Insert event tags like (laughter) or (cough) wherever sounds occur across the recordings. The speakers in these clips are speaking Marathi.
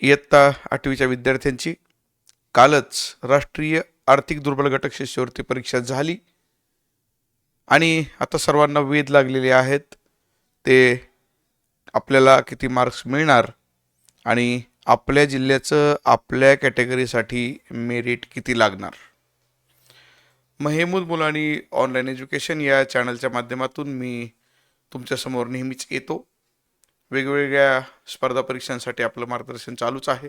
इयत्ता आठवीच्या विद्यार्थ्यांची. कालच राष्ट्रीय आर्थिक दुर्बल घटक शिष्यवृत्ती परीक्षा झाली. आणि आता सर्वांना वेध लागलेले आहेत. ते आपल्याला किती मार्क्स मिळणार? आणि आपल्या जिल्ह्याचं आपल्या कॅटेगरीसाठी मेरिट किती लागणार? महेमूद मुलानी ऑनलाईन एज्युकेशन या चॅनलच्या माध्यमातून मी तुमच्यासमोर नेहमीच येतो. वेगवेगळ्या स्पर्धा परीक्षांसाठी आपलं मार्गदर्शन चालूच आहे.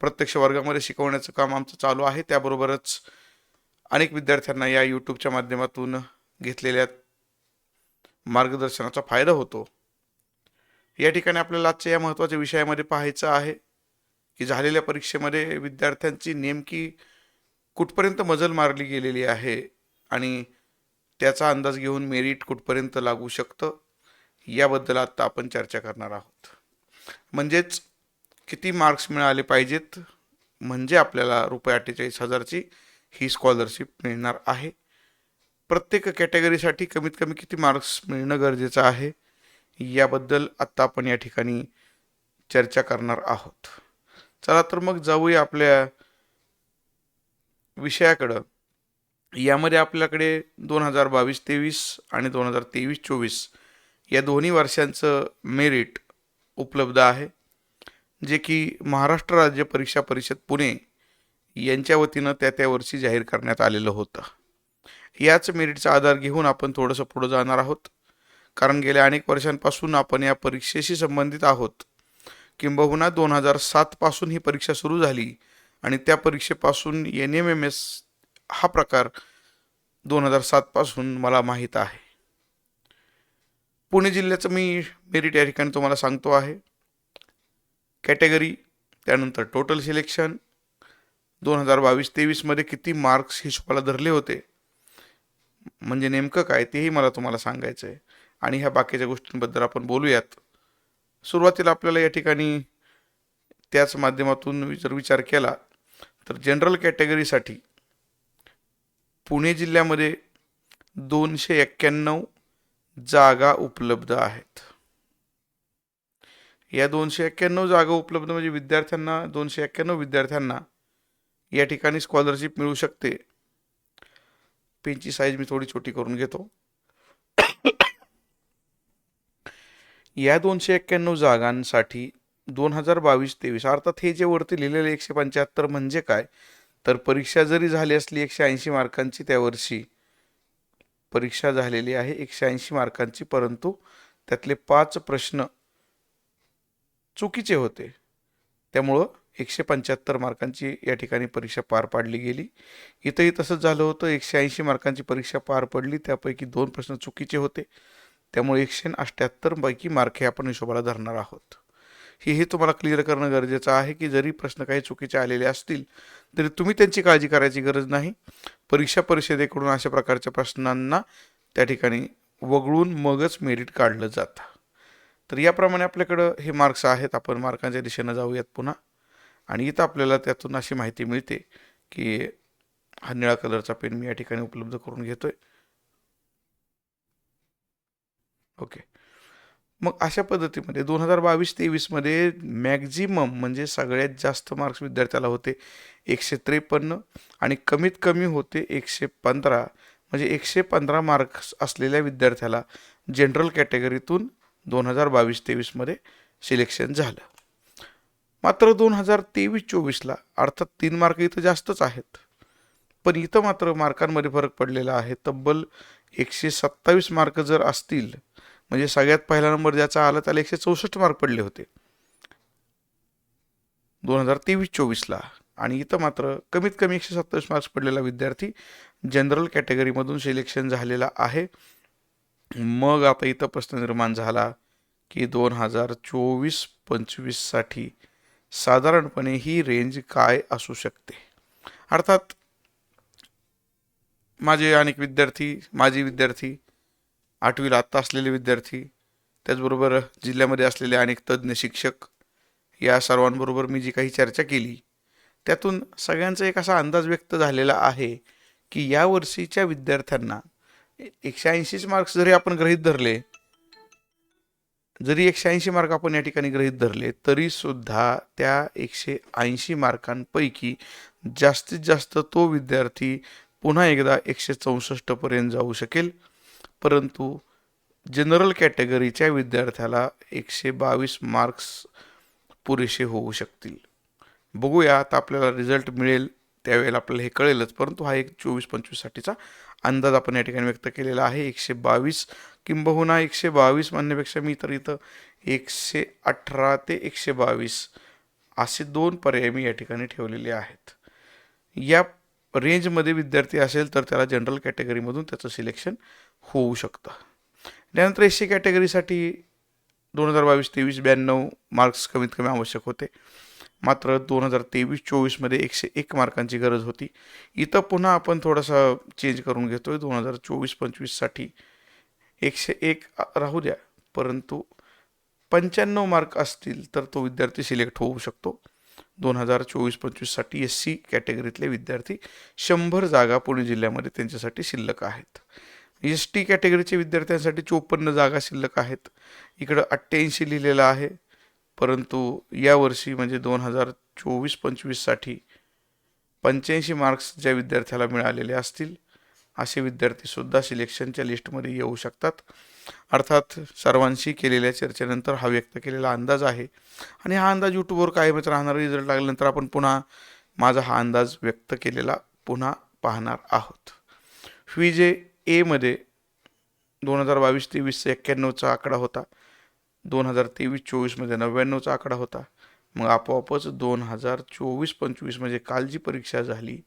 प्रत्यक्ष वर्गामध्ये शिकवण्याचं काम आमचं चालू आहे. त्याबरोबरच अनेक विद्यार्थ्यांना या यूट्यूबच्या माध्यमातून घेतलेल्या मार्गदर्शनाचा फायदा होतो. या ठिकाणी आपल्याला आजच्या या महत्त्वाच्या विषयामध्ये पाहायचं आहे की झालेल्या परीक्षेमध्ये विद्यार्थ्यांची नेमकी कुठपर्यंत मजल मारली गेलेली आहे आणि त्याचा अंदाज घेऊन मेरिट कुठपर्यंत लागू शकतं? याबद्दल आत्ता आपण चर्चा करणार आहोत. म्हणजेच किती मार्क्स मिळाले पाहिजेत? म्हणजे आपल्याला रुपये अठ्ठेचाळीस हजारची ही स्कॉलरशिप मिळणार आहे. प्रत्येक कॅटेगरीसाठी कमीत कमी किती मार्क्स मिळणं गरजेचं आहे? याबद्दल आत्ता आपण या ठिकाणी चर्चा करणार आहोत. चला तर मग जाऊया आपल्या विषयाकडं. यामध्ये आपल्याकडे दोन हजार बावीस तेवीस आणि दोन हजार तेवीस चोवीस या दोन्ही वर्षांचं मेरिट उपलब्ध आहे जे की महाराष्ट्र राज्य परीक्षा परिषद पुणे यांच्या वतीनं त्या त्या वर्षी जाहीर करण्यात आलेलं होतं. याच मेरिटचा आधार घेऊन आपण थोडंसं पुढं जाणार आहोत. कारण गेल्या अनेक वर्षांपासून आपण या परीक्षेशी संबंधित आहोत. किंबहुना दोन हजार सातपासून ही परीक्षा सुरू झाली आणि त्या परीक्षेपासून एन एम एम एस हा प्रकार दोन हजार सातपासून मला माहीत आहे. पुणे जिल्ह्याचं मी मेरिट या ठिकाणी तुम्हाला सांगतो आहे. कॅटेगरी त्यानंतर टोटल सिलेक्शन दोन हजार बावीस तेवीसमध्ये किती मार्क्स हिशोबाला धरले होते? म्हणजे नेमकं काय तेही मला तुम्हाला सांगायचं आहे आणि ह्या बाकीच्या गोष्टींबद्दल आपण बोलूयात. सुरुवातीला आपल्याला या ठिकाणी त्याच माध्यमातून जर विचार केला तर जनरल कॅटेगरीसाठी पुणे जिल्ह्यामध्ये दोनशे एक्क्याण्णव जागा उपलब्ध आहेत. या दोनशे एक्क्याण्णव जागा उपलब्ध म्हणजे विद्यार्थ्यांना दोनशे एक्क्याण्णव विद्यार्थ्यांना या ठिकाणी स्कॉलरशिप मिळू शकते. पेनची साईज मी थोडी छोटी करून घेतो. या दोनशे एक्क्याण्णव जागांसाठी दोन हजार बावीस तेवीस अर्थात हे जे वरती लिहिलेले एकशे पंच्याहत्तर म्हणजे काय? तर परीक्षा जरी झाली असली एकशे ऐंशी मार्कांची त्या वर्षी परीक्षा झालेली आहे एकशे ऐंशी मार्कांची परंतु त्यातले पाच प्रश्न चुकीचे होते. त्यामुळं एकशे पंच्याहत्तर मार्कांची या ठिकाणी परीक्षा पार पाडली गेली. इथंही तसंच झालं होतं. एकशे ऐंशी मार्कांची परीक्षा पार पडली. त्यापैकी दोन प्रश्न चुकीचे होते. त्यामुळे एकशे अठ्ठ्याहत्तर पैकी मार्क हे आपण हिशोबाला धरणार आहोत. हे हे तुम्हाला क्लिअर करणं गरजेचं आहे की जरी प्रश्न काही चुकीचे आलेले असतील तरी तुम्ही त्यांची काळजी करायची गरज नाही. परीक्षा परिषदेकडून अशा प्रकारच्या प्रश्नांना त्या ठिकाणी वगळून मगच मेरिट काढलं जातं. तर याप्रमाणे आपल्याकडं हे मार्क्स आहेत आपण मार्कांच्या दिशेनं जाऊयात पुन्हा. आणि इथं आपल्याला त्यातून अशी माहिती मिळते की हा निळा कलरचा पेन मी या ठिकाणी उपलब्ध करून घेतोय. ओके. मग अशा पद्धतीमध्ये दोन हजार बावीस तेवीसमध्ये मॅक्झिमम म्हणजे सगळ्यात जास्त मार्क्स विद्यार्थ्याला होते एकशे त्रेपन्न आणि कमीत कमी होते एकशे पंधरा. म्हणजे एकशे पंधरा मार्क्स असलेल्या विद्यार्थ्याला जनरल कॅटेगरीतून दोन हजार बावीस तेवीसमध्ये सिलेक्शन झालं. मात्र दोन हजार तेवीस चोवीसला अर्थात तीन मार्क इथं जास्तच आहेत. पण इथं मात्र मार्कांमध्ये फरक पडलेला आहे. तब्बल एकशे सत्तावीस मार्क जर असतील म्हणजे सगळ्यात पहिला नंबर ज्याचा आला त्याला एकशे चौसष्ट मार्क पडले होते. दोन हजार तेवीस चोवीसला. आणि इथं मात्र कमीत कमी एकशे सत्तावीस मार्क्स पडलेला विद्यार्थी जनरल कॅटेगरीमधून सिलेक्शन झालेला आहे. मग आता इथं प्रश्न निर्माण झाला की दोन हजार चोवीस पंचवीससाठी साधारणपणे ही रेंज काय असू शकते? अर्थात माझे अनेक विद्यार्थी माजी विद्यार्थी आठवीला आत्ता असलेले विद्यार्थी त्याचबरोबर जिल्ह्यामध्ये असलेले अनेक तज्ज्ञ शिक्षक या सर्वांबरोबर मी जी काही चर्चा केली त्यातून सगळ्यांचा एक असा अंदाज व्यक्त झालेला आहे की यावर्षीच्या विद्यार्थ्यांना एकशे ऐंशीच मार्क्स जरी आपण गृहीत धरले जरी एकशे ऐंशी मार्क आपण या ठिकाणी गृहीत धरले तरीसुद्धा त्या एकशे ऐंशी मार्कांपैकी जास्तीत जास्त तो विद्यार्थी पुन्हा एकदा एकशे चौसष्टपर्यंत जाऊ शकेल. परंतु जनरल कॅटेगरीच्या विद्यार्थ्याला एकशे बावीस मार्क्स पुरेसे होऊ शकतील. बघूया आता आपल्याला रिझल्ट मिळेल त्यावेळेला आपल्याला हे कळेलच परंतु हा एक चोवीस पंचवीससाठीचा अंदाज आपण या ठिकाणी व्यक्त केलेला आहे. एकशे बावीस किंबहुना एकशे बावीस म्हणण्यापेक्षा मी तर इथं एकशे अठरा ते एकशे बावीस असे दोन पर्याय मी या ठिकाणी ठेवलेले आहेत. या रेंजमध्ये विद्यार्थी असेल तर त्याला जनरल कॅटेगरीमधून त्याचं सिलेक्शन होऊ शकतं. त्यानंतर एस सी कॅटेगरीसाठी दोन हजार बावीस तेवीस ब्याण्णव मार्क्स कमीत कमी आवश्यक होते. मात्र दोन हजार तेवीस चोवीसमध्ये एकशे एक मार्कांची गरज होती. इथं पुन्हा आपण थोडासा चेंज करून घेतो आहे दोन हजार चोवीस पंचवीससाठी एकशे एक राहू द्या. परंतु पंच्याण्णव मार्क असतील तर तो विद्यार्थी सिलेक्ट होऊ शकतो. दोन हजार चोवीस पंचवीससाठी एस सी कॅटेगरीतले विद्यार्थी शंभर जागा पुणे जिल्ह्यामध्ये त्यांच्यासाठी शिल्लक आहेत. एस टी कॅटेगरीच्या विद्यार्थ्यांसाठी चोपन्न जागा शिल्लक आहेत. इकडं अठ्ठ्याऐंशी लिहिलेलं आहे. परंतु यावर्षी म्हणजे दोन हजार चोवीस पंचवीससाठी पंच्याऐंशी मार्क्स ज्या विद्यार्थ्याला मिळालेले असतील असे विद्यार्थीसुद्धा सिलेक्शनच्या लिस्टमध्ये येऊ शकतात. अर्थात सर्वांशी केलेल्या चर्चेनंतर हा व्यक्त केलेला अंदाज आहे. आणि हा अंदाज यूट्यूबवर कायमच राहणार रिझल्ट लागल्यानंतर आपण पुन्हा माझा हा अंदाज व्यक्त केलेला पुन्हा पाहणार आहोत. फी जे एमध्ये दोन हजार बावीस तेवीसचा एक्क्याण्णवचा आकडा होता. दोन हजार तेवीस चोवीसमध्ये नव्याण्णवचा आकडा होता. मग आपोआपच दोन हजार चोवीस पंचवीस म्हणजे काल जी परीक्षा झाली.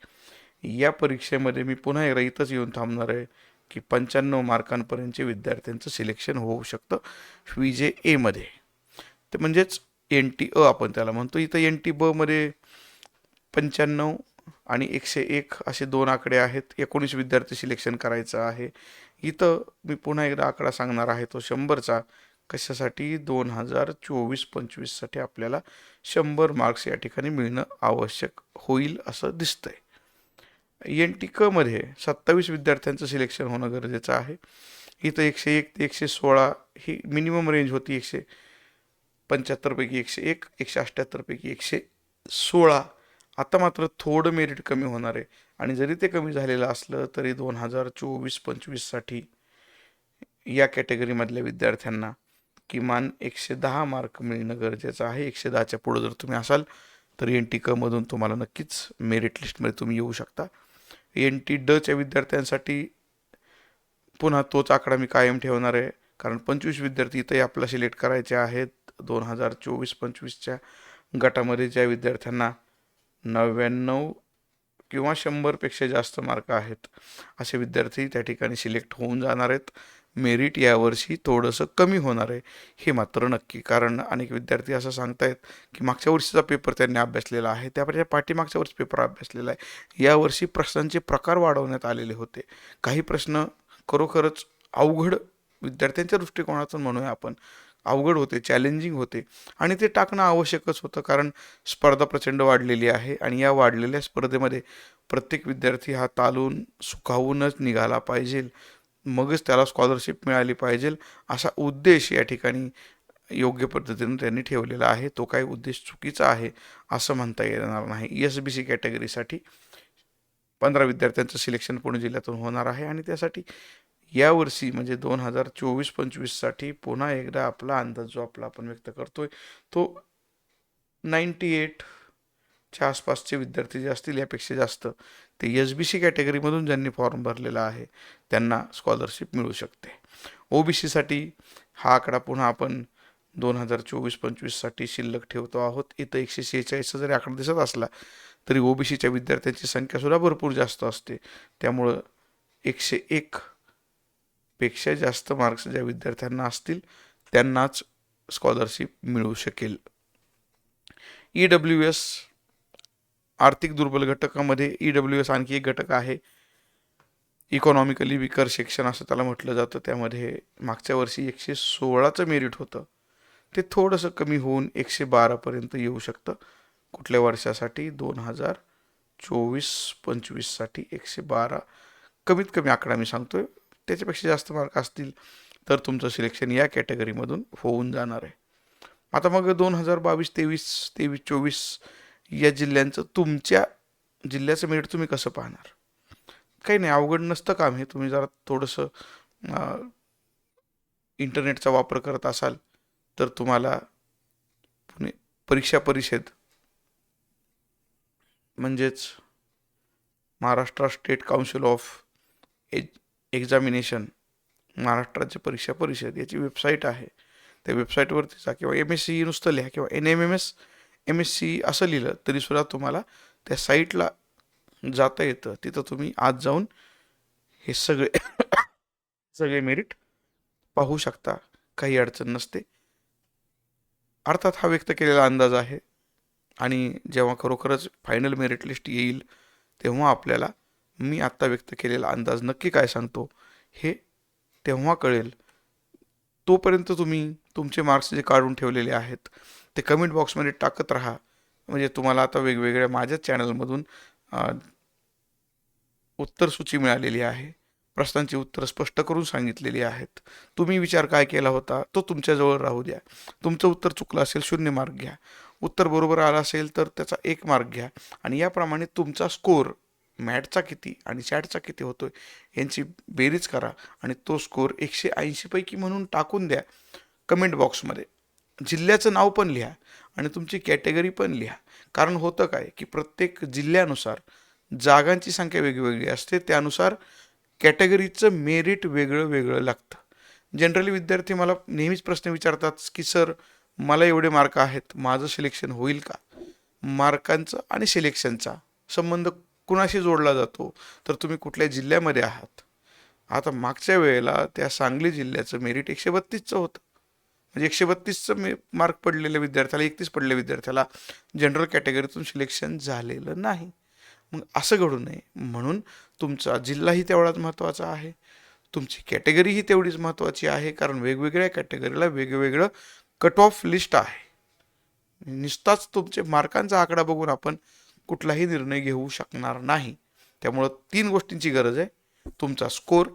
या परीक्षेमध्ये मी पुन्हा एकदा इथंच येऊन थांबणार आहे. की पंच्याण्णव मार्कांपर्यंतचे विद्यार्थ्यांचं सिलेक्शन होऊ शकतं व्ही जे एमध्ये ते म्हणजेच एन टी अ आपण त्याला म्हणतो. इथं एन टी बमध्ये पंच्याण्णव आणि एकशे एक असे दोन आकडे आहेत. एकोणीस विद्यार्थी सिलेक्शन करायचं आहे. इथं मी पुन्हा एकदा आकडा सांगणार आहे. तो शंभरचा. कशासाठी? दोन हजार चोवीस पंचवीससाठी आपल्याला शंभर मार्क्स या ठिकाणी मिळणं आवश्यक होईल असं दिसतंय. एन टी कमध्ये सत्तावीस विद्यार्थ्यांचं सिलेक्शन होणं गरजेचं आहे. इथं एकशे एक ते एकशे सोळा ही मिनिमम रेंज होती एकशे पंच्याहत्तरपैकी एकशे एक एकशे अठ्ठ्याहत्तरपैकी एकशे सोळा. आता मात्र थोडं मेरिट कमी होणार आहे. आणि जरी ते कमी झालेलं असलं तरी दोन हजार चोवीस पंचवीससाठी या कॅटेगरीमधल्या विद्यार्थ्यांना किमान एकशे दहा मार्क मिळणं गरजेचं आहे. एकशे दहाच्या पुढं जर तुम्ही असाल तर एन टी कमधून तुम्हाला नक्कीच मेरिट लिस्टमध्ये तुम्ही येऊ शकता. एन टी डच्या विद्यार्थ्यांसाठी पुन्हा तोच आकडा मी कायम ठेवणार आहे. कारण पंचवीस विद्यार्थी इथंही आपला सिलेक्ट करायचे आहेत. दोन हजार चोवीस पंचवीसच्या गटामध्ये ज्या विद्यार्थ्यांना नव्याण्णव किंवा शंभरपेक्षा जास्त मार्क आहेत असे विद्यार्थी त्या ठिकाणी सिलेक्ट होऊन जाणार आहेत. मेरिट यावर्षी थोडंसं कमी होणार आहे हे मात्र नक्की. कारण अनेक विद्यार्थी असं सांगतायत की मागच्या वर्षीचा पेपर त्यांनी अभ्यासलेला आहे त्यापेक्षा पाठीमागच्या वर्षी पेपर अभ्यासलेला आहे. यावर्षी प्रश्नांचे प्रकार वाढवण्यात आलेले होते. काही प्रश्न खरोखरच अवघड विद्यार्थ्यांच्या दृष्टिकोनातून म्हणूया आपण अवघड होते चॅलेंजिंग होते आणि ते टाकणं आवश्यकच होतं कारण स्पर्धा प्रचंड वाढलेली आहे आणि या वाढलेल्या स्पर्धेमध्ये प्रत्येक विद्यार्थी हा तालून सुखावूनच निघाला पाहिजे. मगच त्याला स्कॉलरशिप मिळाली पाहिजे असा उद्देश या ठिकाणी योग्य पद्धतीनं त्यांनी ठेवलेला आहे. तो काही उद्देश चुकीचा आहे असं म्हणता येणार नाही. एस बी सी कॅटेगरीसाठी पंधरा विद्यार्थ्यांचं सिलेक्शन पुणे जिल्ह्यातून होणार आहे आणि त्यासाठी यावर्षी म्हणजे दोन हजार चोवीस पंचवीससाठी पुन्हा एकदा आपला अंदाज जो आपला आपण व्यक्त करतोय तो नाईंटी एटच्या आसपासचे विद्यार्थी जे असतील यापेक्षा जास्त ते एस बी सी कॅटेगरीमधून ज्यांनी फॉर्म भरलेला आहे त्यांना स्कॉलरशिप मिळू शकते. ओ बी सीसाठी हा आकडा पुन्हा आपण दोन हजार चोवीस पंचवीससाठी शिल्लक ठेवतो आहोत. इथं एकशे शेहेचाळीसचा जरी आकडा दिसत असला तरी ओ बी सीच्या विद्यार्थ्यांची संख्यासुद्धा भरपूर जास्त असते. त्यामुळं एकशे एक पेक्षा जास्त मार्क्स ज्या विद्यार्थ्यांना असतील त्यांनाच स्कॉलरशिप मिळू शकेल. ई डब्ल्यू एस आर्थिक दुर्बल घटकामध्ये ई डब्ल्यू एस आणखी एक घटक आहे. इकॉनॉमिकली विकर सेक्शन असं त्याला म्हटलं जातं. त्यामध्ये मागच्या वर्षी एकशे सोळाचं मेरिट होतं. ते थोडंसं कमी होऊन एकशे बारापर्यंत येऊ शकतं. कुठल्या वर्षासाठी? दोन हजार चोवीस पंचवीससाठी एकशे बारा. कमीत कमी आकडा मी सांगतोय. त्याच्यापेक्षा जास्त मार्क असतील तर तुमचं सिलेक्शन या कॅटेगरीमधून होऊन जाणार आहे. आता मग दोन हजार बावीस तेवीस तेवीस चोवीस या जिल्ह्यांचं तुमच्या जिल्ह्याचं मेट तुम्ही कसं पाहणार? काही नाही अवघड नसतं काम हे. तुम्ही जरा थोडंसं इंटरनेटचा वापर करत असाल तर तुम्हाला पुणे परीक्षा परिषद म्हणजेच Maharashtra state council of age examination महाराष्ट्राची परीक्षा परिषद याची वेबसाईट आहे. त्या वेबसाईटवरती जा किंवा एम एस सी नुसतं लिहा किंवा N M M S M S C असं लिहिलं तरीसुद्धा तुम्हाला त्या साईटला जाता येतं. तिथं तुम्ही आज जाऊन हे सगळे सगळे मेरिट पाहू शकता. काही अडचण नसते. अर्थात हा व्यक्त केलेला अंदाज आहे. आणि जेव्हा खरोखरच फायनल मेरिट लिस्ट येईल तेव्हा आपल्याला मी आत्ता व्यक्त केलेला अंदाज नक्की काय सांगतो हे तेव्हा कळेल. तोपर्यंत तुम्ही तुमचे मार्क्स जे काढून ठेवलेले आहेत ते कमेंट बॉक्समध्ये टाकत राहा. म्हणजे तुम्हाला आता वेगवेगळ्या माझ्याच चॅनलमधून उत्तरसूची मिळालेली आहे. प्रश्नांची उत्तरं स्पष्ट करून सांगितलेली आहेत. तुम्ही विचार काय केला होता तो तुमच्याजवळ राहू द्या. तुमचं उत्तर चुकलं असेल शून्य मार्क घ्या. उत्तर बरोबर आलं असेल तर त्याचा एक मार्क घ्या. आणि याप्रमाणे तुमचा स्कोर मॅटचा किती आणि चॅटचा किती होतोय यांची बेरीज करा. आणि तो स्कोर एकशे ऐंशीपैकी म्हणून टाकून द्या कमेंट बॉक्समध्ये. जिल्ह्याचं नाव पण लिहा आणि तुमची कॅटेगरी पण लिहा. कारण होतं काय की प्रत्येक जिल्ह्यानुसार जागांची संख्या वेगवेगळी असते. त्यानुसार कॅटेगरीचं मेरिट वेगळं वेगळं लागतं. जनरली विद्यार्थी मला नेहमीच प्रश्न विचारतात की सर मला एवढे मार्क आहेत. माझं सिलेक्शन होईल का? मार्कांचं आणि सिलेक्शनचा संबंध कुणाशी जोडला जातो? तर तुम्ही कुठल्या जिल्ह्यामध्ये आहात? आता मागच्या वेळेला त्या सांगली जिल्ह्याचं मेरिट एकशे बत्तीसचं होतं. म्हणजे एकशे बत्तीसचं मी मार्क पडलेल्या विद्यार्थ्याला एकतीस पडलेल्या विद्यार्थ्याला जनरल कॅटेगरीतून सिलेक्शन झालेलं नाही. मग असं घडू नये. म्हणून तुमचा जिल्हाही तेवढाच महत्त्वाचा आहे. तुमची कॅटेगरीही तेवढीच महत्त्वाची आहे. कारण वेगवेगळ्या कॅटेगरीला वेगवेगळं कट ऑफ लिस्ट आहे. नुसताच तुमचे मार्कांचा आकडा बघून आपण कुठलाही निर्णय घेऊ शकणार नाही. त्यामुळं तीन गोष्टींची गरज आहे. तुमचा स्कोर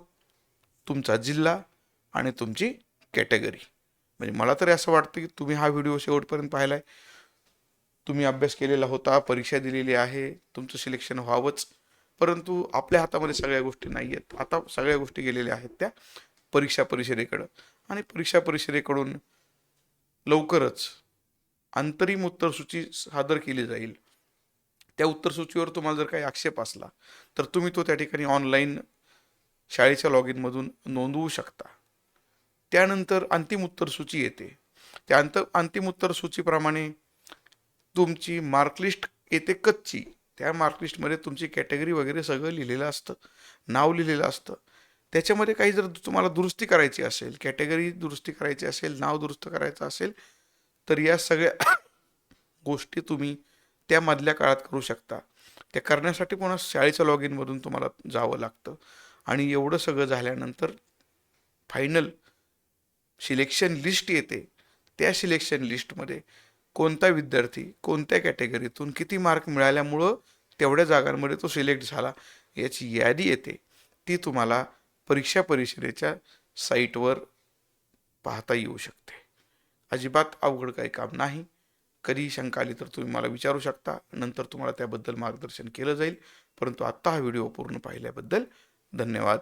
तुमचा जिल्हा आणि तुमची कॅटेगरी. म्हणजे मला तरी असं वाटतं की तुम्ही हा व्हिडिओ शेवटपर्यंत पाहिला आहे तुम्ही अभ्यास केलेला होता परीक्षा दिलेली आहे तुमचं सिलेक्शन व्हावंच. परंतु आपल्या हातामध्ये सगळ्या गोष्टी नाही आहेत आता सगळ्या गोष्टी गेलेल्या आहेत त्या परीक्षा परिषदेकडं. आणि परीक्षा परिषदेकडून लवकरच अंतरिम उत्तरसूची सादर केली जाईल. त्या उत्तरसूचीवर तुम्हाला जर काही आक्षेप असला तर तुम्ही तो त्या ठिकाणी ऑनलाईन शाळेच्या लॉग इनमधून नोंदवू शकता. त्यानंतर अंतिम उत्तरसूची येते. त्या अंत अंतिम उत्तरसूचीप्रमाणे तुमची मार्कलिस्ट येते कच्ची. त्या मार्कलिस्टमध्ये तुमची कॅटेगरी वगैरे सगळं लिहिलेलं असतं. नाव लिहिलेलं असतं. त्याच्यामध्ये काही जर तुम्हाला दुरुस्ती करायची असेल कॅटेगरी दुरुस्ती करायची असेल नाव दुरुस्त करायचं असेल तर या सगळ्या (coughs) गोष्टी तुम्ही त्या मधल्या काळात करू शकता. त्या करण्यासाठी पुन्हा शाळेच्या लॉग इनमधून तुम्हाला जावं लागतं. आणि एवढं सगळं झाल्यानंतर फायनल सिलेक्शन लिस्ट येते. त्या सिलेक्शन लिस्टमध्ये कोणता विद्यार्थी कोणत्या कॅटेगरीतून किती मार्क मिळाल्यामुळं तेवढ्या जागांमध्ये तो सिलेक्ट झाला याची यादी येते. ती तुम्हाला परीक्षा परिषदेच्या साईटवर पाहता येऊ शकते. अजिबात अवघड काही काम नाही. कधी शंका आली तर तुम्ही मला विचारू शकता. नंतर तुम्हाला त्याबद्दल मार्गदर्शन केलं जाईल. परंतु आत्ता हा व्हिडिओ पूर्ण पाहिल्याबद्दल धन्यवाद.